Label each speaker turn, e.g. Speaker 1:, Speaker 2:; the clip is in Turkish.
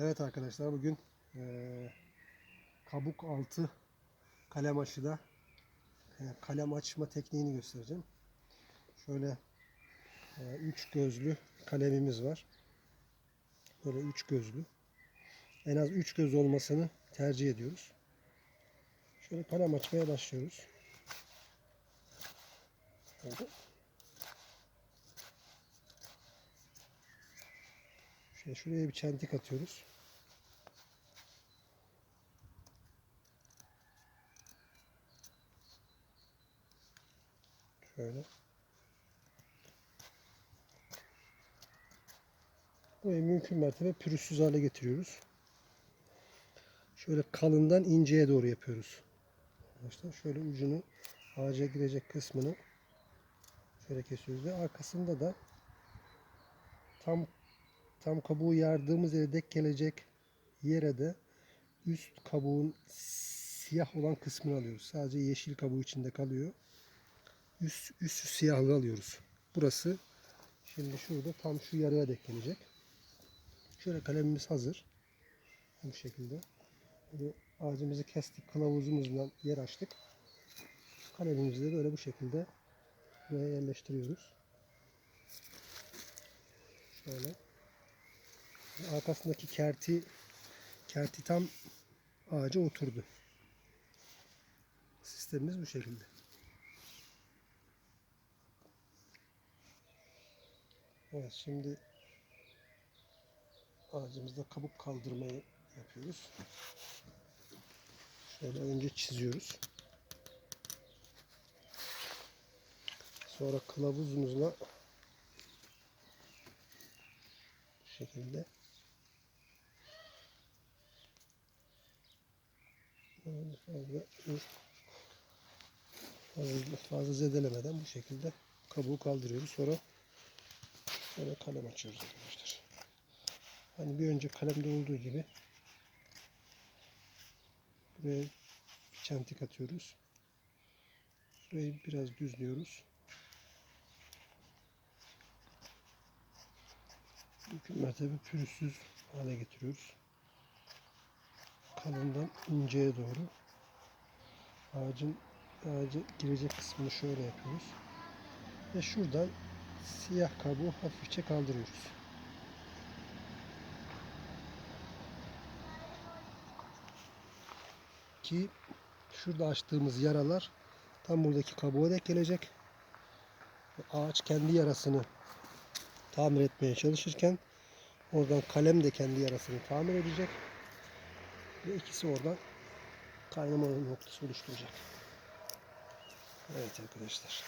Speaker 1: Evet arkadaşlar bugün eee, kabuk altı kalem aşıda e, kalem açma tekniğini göstereceğim. Şöyle e, üç gözlü kalemimiz var. Böyle üç gözlü. En az üç göz olmasını tercih ediyoruz. Şöyle kalem açmaya başlıyoruz. Şöyle. Şöyle şuraya bir çentik atıyoruz. Şöyle. Burayı mümkün mertebe pürüzsüz hale getiriyoruz. Şöyle kalından inceye doğru yapıyoruz. Arkadaşlar şöyle ucunu ağaca girecek kısmını şöyle kesiyoruz ve arkasında da tam tam kabuğu yardığımız yere dek gelecek yere de üst kabuğun siyah olan kısmını alıyoruz. Sadece yeşil kabuğu içinde kalıyor. Üst, üstü siyahlı alıyoruz. Burası şimdi şurada tam şu yarıya dek gelecek. Şöyle kalemimiz hazır. Bu şekilde. Böyle ağacımızı kestik. Kılavuzumuzla yer açtık. Kalemimizi de böyle bu şekilde buraya yerleştiriyoruz. Şöyle. Arkasındaki kerti kerti tam ağaca oturdu. Sistemimiz bu şekilde. Evet şimdi ağacımızda kabuk kaldırmayı yapıyoruz. Şöyle önce çiziyoruz. Sonra kılavuzumuzla bu şekilde fazla fazla, fazla zedelemeden bu şekilde kabuğu kaldırıyoruz. Sonra Böyle kalem açıyoruz arkadaşlar. Hani bir önce kalemde olduğu gibi buraya bir çentik atıyoruz. Şurayı biraz düzlüyoruz. Mümkün mertebe pürüzsüz hale getiriyoruz. Kalından inceye doğru ağacın ağaca girecek kısmını şöyle yapıyoruz. Ve şuradan siyah kabuğu hafifçe kaldırıyoruz. Ki şurada açtığımız yaralar tam buradaki kabuğa denk gelecek. Ağaç kendi yarasını tamir etmeye çalışırken oradan kalem de kendi yarasını tamir edecek. Ve ikisi oradan kaynama noktası oluşturacak. Evet arkadaşlar.